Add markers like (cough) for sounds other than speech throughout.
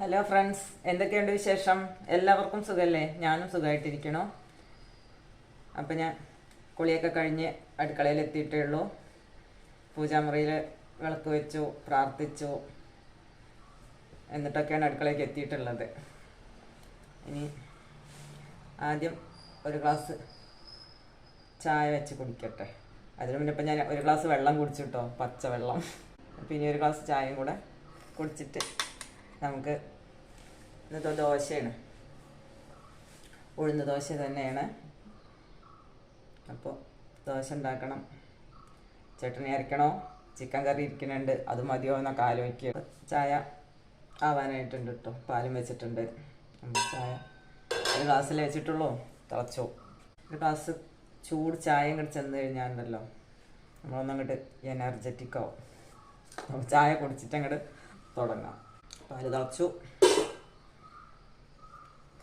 Hello friends എന്തൊക്കെയുണ്ട് വിശേഷം? എല്ലാവർക്കും സുഖമല്ലേ ഞാനും സുഖമായിട്ടിരിക്കണോ അപ്പം ഞാൻ കുളിയൊക്കെ കഴിഞ്ഞ് അടുക്കളയിൽ എത്തിയിട്ടേ ഉള്ളൂ പൂജാമുറിയിൽ വിളക്ക് വെച്ചു പ്രാർത്ഥിച്ചു. എന്നിട്ടൊക്കെയാണ് അടുക്കളയ്ക്ക് എത്തിയിട്ടുള്ളത്. ഇനി ആദ്യം ഒരു ഗ്ലാസ് ചായ വെച്ച് കുടിക്കട്ടെ. അതിന് മുന്നേ ഇപ്പം ഞാൻ ഒരു ഗ്ലാസ് വെള്ളം കുടിച്ചിട്ടോ കേട്ടോ പച്ചവെള്ളം ഇനി ഒരു ഗ്ലാസ് ചായയും കൂടെ കുടിച്ചിട്ട് നമുക്ക് ഇന്നത്തെ ദോശയാണ്. ഉഴുന്ന ദോശ തന്നെയാണ്. അപ്പോൾ ദോശ ഉണ്ടാക്കണം. ചട്ടണി അരക്കണോ? ചിക്കൻ കറി ഇരിക്കുന്നുണ്ട്. അത് മതിയോ എന്നൊക്കെ ആലോചിക്കുക. ചായ ആവാനായിട്ടുണ്ട് കേട്ടോ. പാലും വെച്ചിട്ടുണ്ട്. ചായ ഒരു ഗ്ലാസ്സിൽ വെച്ചിട്ടുള്ളൂ. തിളച്ചോ. ഒരു ഗ്ലാസ് ചൂട് ചായയും കൂടി ചെന്ന് കഴിഞ്ഞാണ്ടല്ലോ നമ്മളൊന്നങ്ങോട്ട് എനർജറ്റിക്കാവും ചായ കുടിച്ചിട്ട് അങ്ങോട്ട് തുടങ്ങാം. പാൽ തിളച്ചു.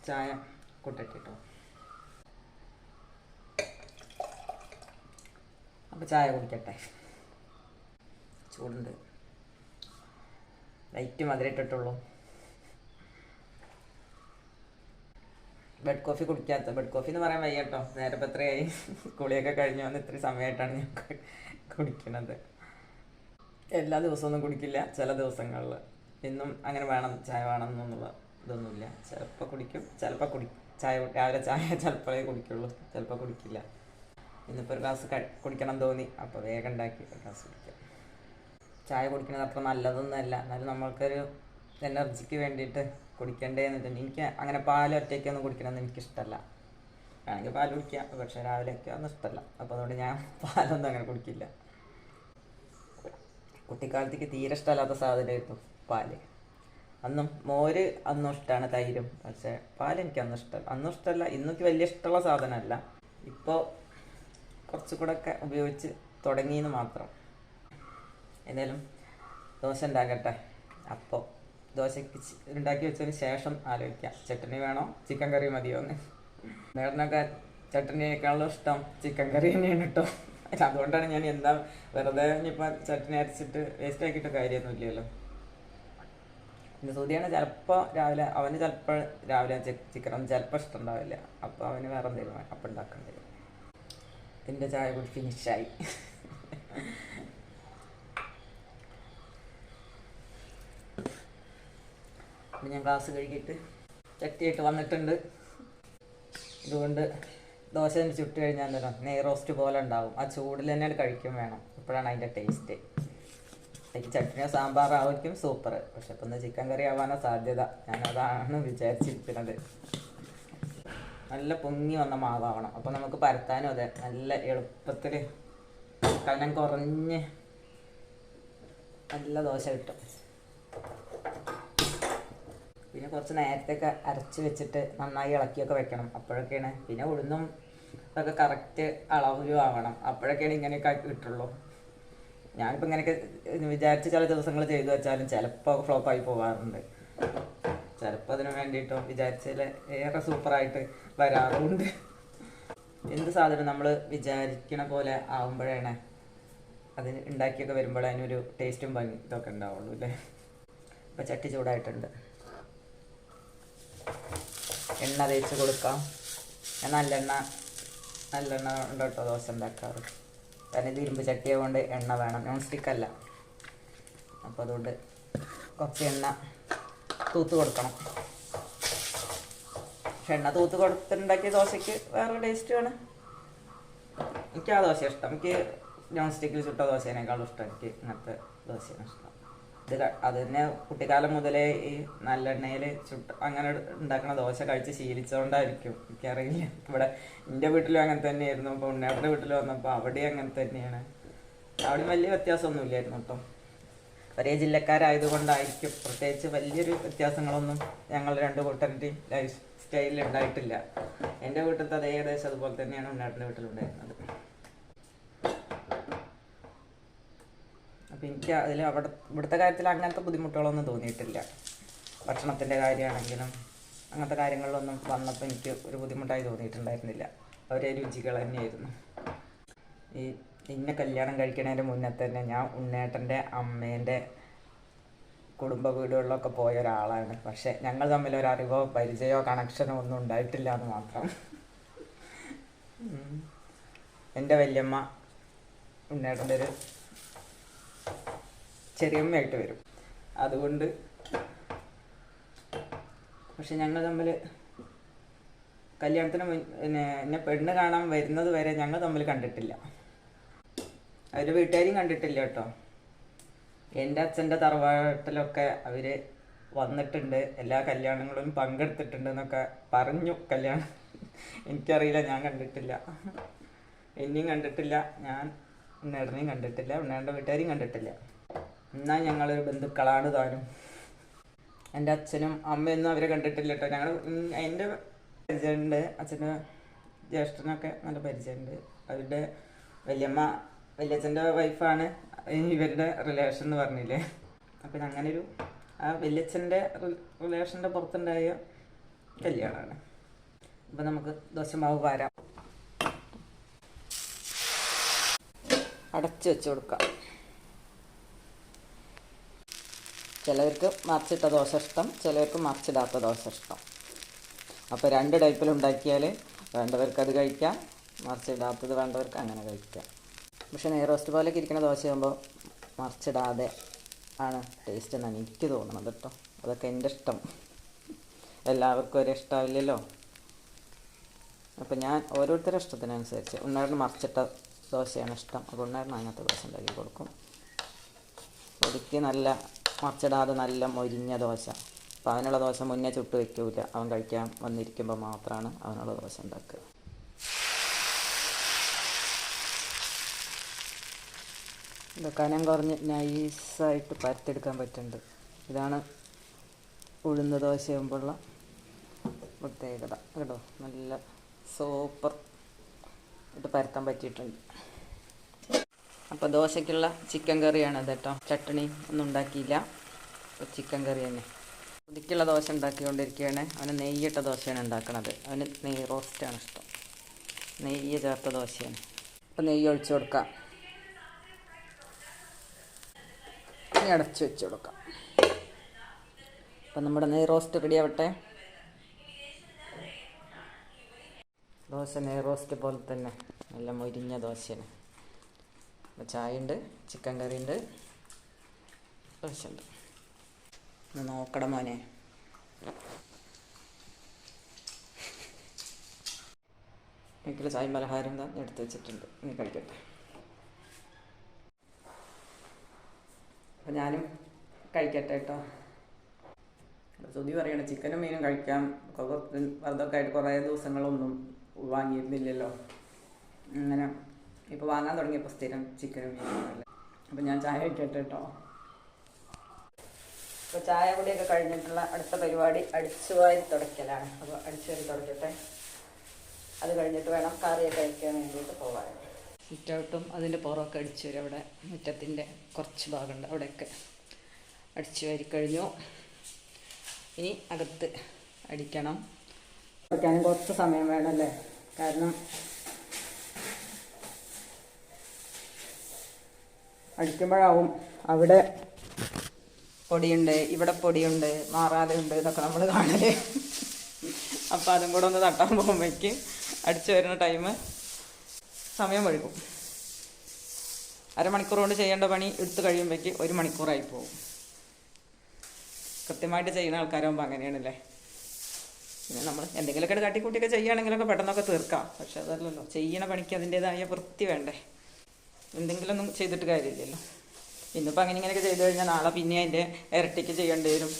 ചായ കൂട്ടിട്ടോ അപ്പോൾ ചായ കുടിക്കട്ടെ. ചൂടുണ്ട്. ലൈറ്റ് മധുരം ഇട്ടിട്ടുള്ളൂ. ബെഡ് കോഫി കുടിക്കാത്ത ബെഡ് കോഫി എന്ന് പറയാൻ വയ്യ കേട്ടോ നേരം എത്രയായി? കുളിയൊക്കെ കഴിഞ്ഞു വന്ന് ഇത്രയും സമയമായിട്ടാണ് ഞാൻ കുടിക്കുന്നത് എല്ലാ ദിവസമൊന്നും കുടിക്കില്ല ചില ദിവസങ്ങളിൽ ഇന്നും അങ്ങനെ വേണം ചായ വേണം എന്നുള്ള ഇതൊന്നുമില്ല. ചിലപ്പോൾ കുടിക്കും ചിലപ്പോൾ കുടി ചായ രാവിലെ ചായ (laughs) ചിലപ്പോഴേ കുടിക്കുള്ളൂ ചിലപ്പോൾ കുടിക്കില്ല. ഇന്നിപ്പോൾ ഒരു ഗ്ലാസ് കുടിക്കണം തോന്നി അപ്പോൾ വേഗം ഉണ്ടാക്കി ഒരു ഗ്ലാസ് കുടിക്കാം. ചായ കുടിക്കുന്നത് അത്ര നല്ലതൊന്നുമല്ല എന്നാലും നമ്മൾക്കൊരു എനർജിക്ക് വേണ്ടിയിട്ട് കുടിക്കണ്ടേ എന്നിട്ടുണ്ട് എനിക്ക് അങ്ങനെ പാൽ ഒറ്റയ്ക്കൊന്നും കുടിക്കണമെന്ന് എനിക്കിഷ്ടമല്ല. വേണമെങ്കിൽ പാൽ കുടിക്കാം പക്ഷേ രാവിലെയൊക്കെ ഒന്നും ഇഷ്ടമല്ല. അപ്പോൾ അതുകൊണ്ട് ഞാൻ (laughs) പാലൊന്നും അങ്ങനെ കുടിക്കില്ല. കുട്ടിക്കാലത്തേക്ക് തീരെ ഇഷ്ടമല്ലാത്ത സാധനമായിരുന്നു. പാൽ. അന്നും മോര് അന്നും ഇഷ്ടമാണ് തൈരും. പക്ഷേ പാൽ എനിക്ക് അന്നും ഇഷ്ടം അന്നും ഇഷ്ടമല്ല ഇന്നൊക്കെ വലിയ ഇഷ്ടമുള്ള സാധനമല്ല. ഇപ്പോൾ കുറച്ചുകൂടെ ഒക്കെ ഉപയോഗിച്ച് തുടങ്ങിയെന്ന് മാത്രം. എന്തായാലും ദോശ ഉണ്ടാക്കട്ടെ. അപ്പോൾ ദോശയ്ക്ക് ഉണ്ടാക്കി വെച്ചതിന് ശേഷം ആലോചിക്കാം. ചട്ടണി വേണോ? ചിക്കൻ കറി മതിയോ എന്ന്. നേടനൊക്കെ ചട്ടണിയേക്കാളും ഇഷ്ടം ചിക്കൻ കറി തന്നെയാണ് കേട്ടോ. അതുകൊണ്ടാണ് ഞാൻ എന്താ വെറുതെ ഇനിയിപ്പോൾ ചട്ടണി അരച്ചിട്ട് വേസ്റ്റ് ആക്കിയിട്ട് കാര്യമൊന്നുമില്ലല്ലോ. പിന്നെ സുധിയാണ് ചിലപ്പോൾ രാവിലെ അവന് ചിലപ്പോൾ രാവിലെ ചിക്കൻ ഒന്നും ചിലപ്പോൾ ഇഷ്ടം ഉണ്ടാവില്ല അപ്പോൾ അവന് വേറെ എന്തെങ്കിലും അപ്പം ഉണ്ടാക്കേണ്ടി വരും. എന്റെ ചായ കൂടി ഫിനിഷായി അപ്പം ഞാൻ ക്ലാസ് കഴുകിയിട്ട് ചട്ടിയായിട്ട് വന്നിട്ടുണ്ട്. ഇതുകൊണ്ട് ദോശ ചുട്ട് കഴിഞ്ഞാൽ നെയ് റോസ്റ്റ് പോലെ ഉണ്ടാവും. ആ ചൂടിൽ തന്നെ കഴിക്കും വേണം. അപ്പോഴാണ് അതിന്റെ ടേസ്റ്റ് അതിക്ക് ചട്നിയോ സാമ്പാറോ ആയിരിക്കും സൂപ്പർ പക്ഷെ ഇപ്പം ചിക്കൻ കറി ആവാനാ സാധ്യത. ഞാനതാണ് വിചാരിച്ചിരിക്കുന്നത്. നല്ല പൊങ്ങി വന്ന മാവാവണം. അപ്പോൾ നമുക്ക് പരത്താനും അതെ. നല്ല എളുപ്പത്തിൽ കനം കുറഞ്ഞ് നല്ല ദോശ കിട്ടും. പിന്നെ കുറച്ച് നേരത്തെയൊക്കെ അരച്ച് വെച്ചിട്ട് നന്നായി ഇളക്കിയൊക്കെ വെക്കണം. അപ്പോഴൊക്കെയാണ് പിന്നെ ഉഴുന്നും ഒക്കെ കറക്റ്റ് അളവിലും ആവണം. അപ്പോഴൊക്കെയാണ് ഇങ്ങനെയൊക്കെ കിട്ടുള്ളൂ ഞാനിപ്പോൾ ഇങ്ങനെയൊക്കെ വിചാരിച്ച് ചില ദിവസങ്ങൾ ചെയ്തു വെച്ചാലും ചിലപ്പോൾ ഫ്ലോപ്പായി പോകാറുണ്ട് ചിലപ്പോൾ അതിനു വേണ്ടിയിട്ടോ വിചാരിച്ചതിൽ ഏറെ സൂപ്പറായിട്ട് വരാറുണ്ട്. എന്ത് സാധനം നമ്മൾ വിചാരിക്കണ പോലെ ആവുമ്പോഴാണ് അതിന് ഉണ്ടാക്കിയൊക്കെ വരുമ്പോൾ അതിനൊരു ടേസ്റ്റും ഭംഗി ഇതൊക്കെ ഉണ്ടാവുള്ളൂ അല്ലേ? അപ്പോൾ ചട്ടി ചൂടായിട്ടുണ്ട്. എണ്ണ തേച്ച് കൊടുക്കാം. ഞാൻ നല്ലെണ്ണ നല്ലെണ്ണ ഉണ്ട് കേട്ടോ ദോശ ഉണ്ടാക്കാറ്? കാരണം ഇത് ഇരുമ്പ് ചട്ടി ആയതുകൊണ്ട് എണ്ണ വേണം. നോൺ സ്റ്റിക്ക് അല്ല. അപ്പോൾ അതുകൊണ്ട് കുറച്ച് എണ്ണ തൂത്ത് കൊടുക്കണം. പക്ഷെ എണ്ണ തൂത്ത് കൊടുത്തിട്ടുണ്ടാക്കിയ ദോശയ്ക്ക് വേറെ ടേസ്റ്റുമാണ് എനിക്ക് ആ ദോശ ഇഷ്ടം. എനിക്ക് നോൺ സ്റ്റിക്കിൽ ചുട്ട ദോശേനേക്കാളും ഇഷ്ടം. എനിക്ക് ഇങ്ങനത്തെ ദോശയാണ് ഇഷ്ടം. ഇത് അത് തന്നെ കുട്ടിക്കാലം മുതലേ ഈ നല്ലെണ്ണയിൽ ചുട്ട് അങ്ങനെ ഉണ്ടാക്കുന്ന ദോശ കഴിച്ച് ശീലിച്ചുകൊണ്ടായിരിക്കും എനിക്കറിയില്ല. ഇവിടെ എന്റെ വീട്ടിലും അങ്ങനെ തന്നെയായിരുന്നു. അപ്പോൾ ഉണ്ണേട്ടന്റെ വീട്ടിൽ വന്നപ്പോൾ അവിടെ അങ്ങനെ തന്നെയാണ്. അവിടെ വലിയ വ്യത്യാസമൊന്നും ഇല്ലായിരുന്നു കേട്ടോ. ഒരേ ജില്ലക്കാരായതുകൊണ്ടായിരിക്കും. പ്രത്യേകിച്ച് വലിയൊരു വ്യത്യാസങ്ങളൊന്നും ഞങ്ങൾ രണ്ട് കൂട്ടരുടെയും ലൈഫ് സ്റ്റൈലിൽ ഉണ്ടായിട്ടില്ല. എന്റെ വീട്ടിലത്തെ അതേ ഏകദേശം അതുപോലെ തന്നെയാണ് ഉണ്ണേട്ടന്റെ വീട്ടിലുണ്ടായിരുന്നത്. അപ്പം എനിക്ക് അതിൽ അവിടെ ഇവിടുത്തെ കാര്യത്തിൽ അങ്ങനത്തെ ബുദ്ധിമുട്ടുകളൊന്നും തോന്നിയിട്ടില്ല. ഭക്ഷണത്തിന്റെ കാര്യമാണെങ്കിലും അങ്ങനത്തെ കാര്യങ്ങളിലൊന്നും വന്നപ്പോൾ എനിക്ക് ഒരു ബുദ്ധിമുട്ടായി തോന്നിയിട്ടുണ്ടായിരുന്നില്ല. അവരെ രുചികൾ തന്നെയായിരുന്നു. ഈ ഇന്നെ കല്യാണം കഴിക്കണതിന് മുന്നേ തന്നെ ഞാൻ ഉണ്ണേട്ടന്റെ അമ്മേന്റെ കുടുംബ വീടുകളിലൊക്കെ പോയ ഒരാളാണ്. പക്ഷേ ഞങ്ങൾ തമ്മിൽ ഒരു അറിവോ പരിചയമോ കണക്ഷനോ ഒന്നും ഉണ്ടായിട്ടില്ല എന്ന് മാത്രം. എന്റെ വല്യമ്മ ഉണ്ണേട്ടന്റെ ഒരു ചെറിയമ്മയായിട്ട് വരും. അതുകൊണ്ട് പക്ഷെ ഞങ്ങൾ തമ്മിൽ കല്യാണത്തിന് പിന്നെ എന്നെ പെണ്ണ് കാണാൻ വരുന്നത് വരെ ഞങ്ങൾ തമ്മിൽ കണ്ടിട്ടില്ല. അവർ വീട്ടുകാരും കണ്ടിട്ടില്ല കേട്ടോ. എന്റെ അച്ഛന്റെ തറവാട്ടിലൊക്കെ അവർ വന്നിട്ടുണ്ട്. എല്ലാ കല്യാണങ്ങളും പങ്കെടുത്തിട്ടുണ്ട് എന്നൊക്കെ പറഞ്ഞു കല്യാണം. എനിക്കറിയില്ല ഞാൻ കണ്ടിട്ടില്ല. എന്നെയും കണ്ടിട്ടില്ല ഞാൻ ഉണ്ണേടനെയും കണ്ടിട്ടില്ല ഉണ്ണേണ്ട വീട്ടുകാരെയും കണ്ടിട്ടില്ല. എന്നാൽ ഞങ്ങൾ ബന്ധുക്കളാണ് താനും. എന്റെ അച്ഛനും അമ്മയൊന്നും അവരെ കണ്ടിട്ടില്ല കേട്ടോ ഞങ്ങൾ എന്റെ പരിചയമുണ്ട്. അച്ഛന്റെ ജ്യേഷ്ഠനൊക്കെ നല്ല പരിചയമുണ്ട്. അവരുടെ വല്യമ്മ വല്യച്ഛന്റെ വൈഫാണ് ഇവരുടെ റിലേഷൻ എന്ന് പറഞ്ഞില്ലേ. അപ്പം അങ്ങനൊരു ആ വല്യച്ഛന്റെ റിലേഷന്റെ പുറത്തുണ്ടായ കല്യാണമാണ് അപ്പം നമുക്ക് ദോശമാവ് പാരാം അടച്ചു വെച്ച് കൊടുക്കാം. ചിലവർക്ക് മറിച്ചിട്ട ദോശ ഇഷ്ടം ചിലവർക്ക് മറിച്ചിടാത്ത ദോശ ഇഷ്ടം അപ്പോൾ രണ്ട് ടൈപ്പിൽ ഉണ്ടാക്കിയാൽ വേണ്ടവർക്ക് അത് കഴിക്കാം മറിച്ചിടാത്തത് വേണ്ടവർക്ക് അങ്ങനെ കഴിക്കാം. പക്ഷേ നെയ് റോസ്റ്റ് പോലെയൊക്കെ ഇരിക്കുന്ന ദോശയാകുമ്പോൾ മറിച്ചിടാതെ ആണ് ടേസ്റ്റ് എന്നാണ് എനിക്ക് തോന്നുന്നത് കേട്ടോ. അതൊക്കെ എന്റെ ഇഷ്ടം. എല്ലാവർക്കും ഒരേ ഇഷ്ടമാവില്ലല്ലോ അപ്പോൾ ഞാൻ ഓരോരുത്തരുടെ ഇഷ്ടത്തിനനുസരിച്ച് ഉണ്ണാറിന് മറിച്ചിട്ട ദോശയാണ് ഇഷ്ടം. അപ്പോൾ ഉണ്ണാറിന് അങ്ങനത്തെ ദോശ ഉണ്ടാക്കി കൊടുക്കും. ഒടുക്കി നല്ല മറിച്ചിടാതെ നല്ല മൊരിഞ്ഞ ദോശ. അപ്പോൾ അവനുള്ള ദോശ മുന്നേ ചുട്ട് വയ്ക്കൂല അവൻ കഴിക്കാൻ വന്നിരിക്കുമ്പോൾ മാത്രമാണ് അവനുള്ള ദോശ ഉണ്ടാക്കുക. ഇത് കനം കുറഞ്ഞ് നൈസായിട്ട് പരത്തെടുക്കാൻ പറ്റുന്നുണ്ട്. ഇതാണ് ഉഴുന്ന ദോശയാകുമ്പോഴുള്ള പ്രത്യേകത. കേട്ടോ നല്ല സൂപ്പർ ഇട്ട് പരത്താൻ പറ്റിയിട്ടുണ്ട്. അപ്പോൾ ദോശയ്ക്കുള്ള ചിക്കൻ കറിയാണ് കേട്ടോ ചട്ടണി ഒന്നും ഉണ്ടാക്കിയില്ല. അപ്പോൾ ചിക്കൻ കറി തന്നെ. പുതുക്കുള്ള ദോശ ഉണ്ടാക്കിക്കൊണ്ടിരിക്കുകയാണ്. അവന് നെയ്യിട്ട ദോശയാണ് ഉണ്ടാക്കുന്നത് അവന് നെയ്യ് റോസ്റ്റാണ് ഇഷ്ടം. നെയ്യ് ചേർത്ത ദോശയാണ്. അപ്പോൾ നെയ്യ് ഒഴിച്ചു കൊടുക്കാം. ഇനി അടച്ചു വെച്ച് കൊടുക്കാം. അപ്പം നമ്മുടെ നെയ് റോസ്റ്റ് റെഡി ആവട്ടെ. ദോശ നെയ് റോസ്റ്റ് പോലെ തന്നെ. നല്ല മുരിഞ്ഞ ദോശയാണ്. ചായ ഉണ്ട് ചിക്കൻ കറി ഉണ്ട് ദോശ ഉണ്ട് ഒന്ന് നോക്കണം മോനെ. എനിക്കുള്ള ചായ പലഹാരം എന്താ എടുത്ത് വെച്ചിട്ടുണ്ട്. നീ കഴിക്കട്ടെ. അപ്പം ഞാനും കഴിക്കട്ടെ കേട്ടോ. സുധി പറയണം ചിക്കനും മീനും കഴിക്കാം. വെറുതൊക്കെ ആയിട്ട് കുറേ ദിവസങ്ങളൊന്നും വാങ്ങിയിരുന്നില്ലല്ലോ. അങ്ങനെ ഇപ്പോൾ വാങ്ങാൻ തുടങ്ങിയപ്പോൾ സ്ഥിരം ചിക്കൻ മീനും അപ്പോൾ അപ്പം ഞാൻ ചായ ഇട്ടിട്ട് കേട്ടോ അപ്പോൾ ചായ കൂടിയൊക്കെ കഴിഞ്ഞിട്ടുള്ള അടുത്ത പരിപാടി അടിച്ചു വാരി തുടയ്ക്കലാണ്. അപ്പോൾ അടിച്ചു വാരി തുടയ്ക്കട്ടെ. അത് കഴിഞ്ഞിട്ട് വേണം കറിയൊക്കെ കഴിക്കാൻ വേണ്ടിയിട്ട് പോകാൻ സിറ്റൗട്ടും അതിന്റെ പുറമൊക്കെ അടിച്ചു വരും അവിടെ മുറ്റത്തിന്റെ കുറച്ച് ഭാഗമുണ്ട്. അവിടെയൊക്കെ അടിച്ചു വാരി കഴിഞ്ഞു. ഇനി അകത്ത് അടിക്കണം. അടിക്കാനും കുറച്ച് സമയം വേണമല്ലേ കാരണം അടിക്കുമ്പോഴാവും അവിടെ പൊടിയുണ്ട് ഇവിടെ പൊടിയുണ്ട് മാറാതെ ഉണ്ട് എന്നൊക്കെ നമ്മൾ കാണൽ. അപ്പം അതും കൂടെ ഒന്ന് തട്ടാൻ പോകുമ്പോഴേക്ക് അടിച്ചു വരുന്ന ടൈം സമയം വഴുകും അരമണിക്കൂർ കൊണ്ട് ചെയ്യേണ്ട പണി എടുത്തു കഴിയുമ്പോഴേക്ക് ഒരു മണിക്കൂറായി പോകും. കൃത്യമായിട്ട് ചെയ്യുന്ന ആൾക്കാരാകുമ്പോൾ അങ്ങനെയാണല്ലേ? പിന്നെ നമ്മൾ എന്തെങ്കിലുമൊക്കെ കാട്ടിക്കൂട്ടിയൊക്കെ ചെയ്യുകയാണെങ്കിലൊക്കെ പെട്ടെന്നൊക്കെ തീർക്കാം. പക്ഷെ അതല്ലല്ലോ ചെയ്യണ പണിക്ക് അതിന്റെതായ വൃത്തി വേണ്ടേ? എന്തെങ്കിലുമൊന്നും ചെയ്തിട്ട് കാര്യമില്ലല്ലോ. ഇന്നിപ്പോൾ അങ്ങനെ ഇങ്ങനെയൊക്കെ ചെയ്ത് കഴിഞ്ഞാൽ നാളെ പിന്നെ അതിന്റെ ഇരട്ടിക്ക് ചെയ്യേണ്ടി വരും.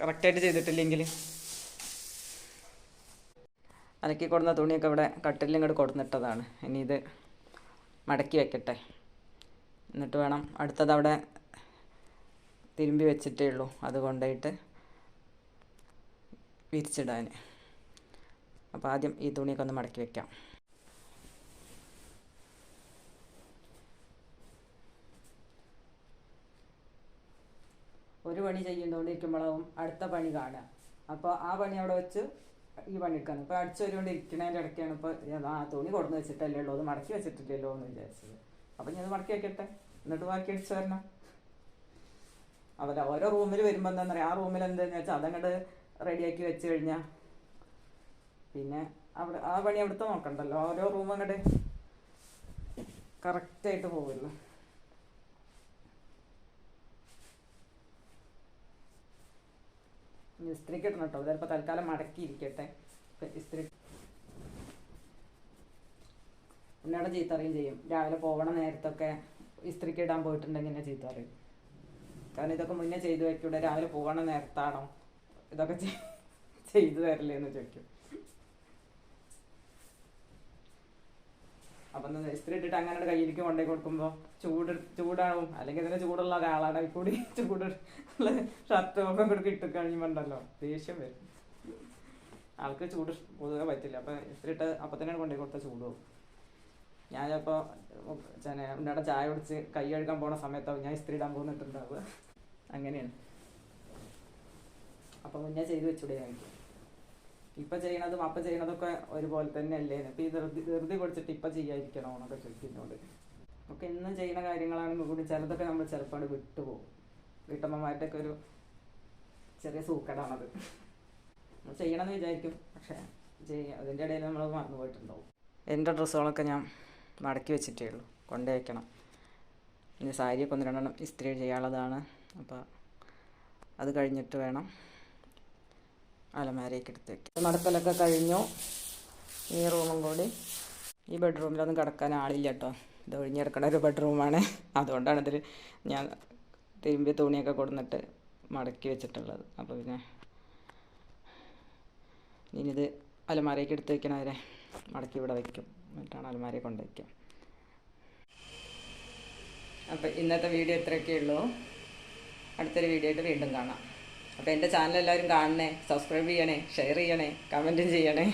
കറക്റ്റായിട്ട് ചെയ്തിട്ടില്ലെങ്കിൽ അനക്കി കൊടുന്ന തുണിയൊക്കെ ഇവിടെ കട്ടിലിൽ ഇങ്ങോട്ട് കൊടുന്നിട്ടതാണ്. ഇനി ഇത് മടക്കി വെക്കട്ടെ. എന്നിട്ട് വേണം അടുത്തത് അവിടെ തിരുമ്പി വെച്ചിട്ടേ ഉള്ളൂ. അത് കൊണ്ടുപോയിട്ട് വിരിച്ചിടാൻ അപ്പോൾ ആദ്യം ഈ തുണിയൊക്കെ ഒന്ന് മടക്കി വെക്കാം. ഒരു പണി ചെയ്തുകൊണ്ടിരിക്കുമ്പോഴാവും അടുത്ത പണി കാണുക. അപ്പോൾ ആ പണി അവിടെ വെച്ച് ഈ പണി എടുക്കണം. ഇപ്പോൾ അടിച്ചു വരുകൊണ്ടിരിക്കണതിന്റെ ഇടയ്ക്കാണ് ഇപ്പോൾ ആ തുണി കൊടുന്ന് വെച്ചിട്ടല്ലേ ഉള്ളൂ. അത് മടക്കി വെച്ചിട്ടില്ലല്ലോ എന്ന് വിചാരിച്ചത്. അപ്പം ഞാൻ മടക്കി വെക്കട്ടെ? എന്നിട്ട് ബാക്കി അടിച്ചു വരണം. അതല്ല ഓരോ റൂമിൽ വരുമ്പോൾ എന്താ പറയുക ആ റൂമിൽ എന്താന്ന് വെച്ചാൽ അതങ്ങോട്ട് റെഡിയാക്കി വെച്ച് കഴിഞ്ഞാൽ പിന്നെ അവിടെ ആ പണി അവിടുത്തെ നോക്കണ്ടല്ലോ. ഓരോ റൂം അങ്ങോട്ട് കറക്റ്റായിട്ട് പോകുമല്ലോ ഇസ്ത്രിക്ക് ഇടണം കേട്ടോ. ചിലപ്പോൾ തൽക്കാലം മടക്കിയിരിക്കട്ടെ. ഇസ്ത്രി ഉന്നയുടെ ചീത്ത ചെയ്യും. രാവിലെ പോകണ നേരത്തൊക്കെ ഇസ്ത്രിക്ക് ഇടാൻ പോയിട്ടുണ്ടെങ്കിൽ എന്നെ ചീത്തറിയും കാരണം ഇതൊക്കെ മുന്നേ ചെയ്തു വയ്ക്കൂടെ രാവിലെ പോകണ നേരത്താണോ? ഇതൊക്കെ ചെയ്- ചെയ്തു തരില്ലേ എന്ന് ചോദിക്കും. അപ്പം എന്താ ഇസ്ത്രി ഇട്ടിട്ട് അങ്ങനെ കയ്യിലേക്ക് കൊണ്ടേ കൊടുക്കുമ്പോൾ ചൂട് ചൂടാവും. അല്ലെങ്കിൽ ഇതിന് ചൂടുള്ള ഒരാളാണ് കൂടി (laughs) ചൂട് ഷർട്ട് ഒക്കെ കൂടി ഇട്ട് കഴിയുമ്പോണ്ടല്ലോ ദേഷ്യം വരും. ആൾക്ക് ചൂട് പൊതുവെ പറ്റില്ല. അപ്പം ഇസ്ത്രി ഇട്ട് അപ്പം തന്നെ കൊണ്ടേ കൊടുത്ത ചൂടും. ഞാൻ ചിലപ്പോൾ ഉന്നയുടെ ചായ കുടിച്ച് കൈ കഴുകാൻ പോണ സമയത്താവും ഞാൻ ഇസ്ത്രി ഇടാൻ പോകുന്നിട്ടുണ്ടാവുക അങ്ങനെയാണ്. അപ്പം മുന്നേ ചെയ്ത് വെച്ചൂടെ എനിക്ക് ഇപ്പൊ ചെയ്യണതും അപ്പൊ ചെയ്യണതൊക്കെ ഒരുപോലെ തന്നെ അല്ലേ ഇപ്പൊ ഈ ധൃതി ധൃതി പിടിച്ചിട്ട് ഇപ്പൊ ചെയ്യാതിരിക്കണോ എന്നൊക്കെ ചോദിക്കുന്നുണ്ട്. നമുക്ക് എന്നും ചെയ്യുന്ന കാര്യങ്ങളാണെങ്കിൽ കൂടി ചിലതൊക്കെ നമ്മൾ ചിലപ്പോൾ വിട്ടുപോകും വീട്ടമ്മമാരുടെ ഒക്കെ ഒരു ചെറിയ സൂക്കടാണത്. നമ്മൾ ചെയ്യണമെന്ന് വിചാരിക്കും പക്ഷേ ചെയ്യാം അതിന്റെ ഇടയിൽ നമ്മൾ മറന്നു പോയിട്ടുണ്ടാവും. എന്റെ ഡ്രസ്സുകളൊക്കെ ഞാൻ മടക്കി വെച്ചിട്ടേ ഉള്ളൂ കൊണ്ടുവയ്ക്കണം ഇനി സാരിയൊക്കെ ഒന്ന് രണ്ടെണ്ണം ഇസ്ത്രി ചെയ്യാനുള്ളതാണ് അപ്പോൾ അത് കഴിഞ്ഞിട്ട് വേണം അലമാരയൊക്കെ എടുത്ത് വെക്കും. നടപ്പലൊക്കെ കഴിഞ്ഞു. ഈ റൂമും കൂടി ഈ ബെഡ്റൂമിലൊന്നും കിടക്കാൻ ആളില്ല കേട്ടോ. ഇത് ഒഴിഞ്ഞെടുക്കണ ഒരു ബെഡ്റൂമാണ്. അതുകൊണ്ടാണ് ഇതിൽ ഞാൻ തിരുമ്പി തുണിയൊക്കെ കൊടുന്നിട്ട് മടക്കി വെച്ചിട്ടുള്ളത്. അപ്പോൾ പിന്നെ ഇനി ഇത് അലമാരയ്ക്ക് എടുത്ത് വെക്കണവരെ മടക്കി ഇവിടെ വയ്ക്കും എന്നിട്ടാണ് അലമാരയെ കൊണ്ട് വയ്ക്കുക അപ്പോൾ ഇന്നത്തെ വീഡിയോ ഇത്രയൊക്കെ ഉള്ളൂ. അടുത്തൊരു വീഡിയോ ആയിട്ട് വീണ്ടും കാണാം. അപ്പോൾ എന്റെ ചാനൽ എല്ലാവരും കാണണേ സബ്സ്ക്രൈബ് ചെയ്യണേ ഷെയർ ചെയ്യണേ കമന്റും ചെയ്യണേ.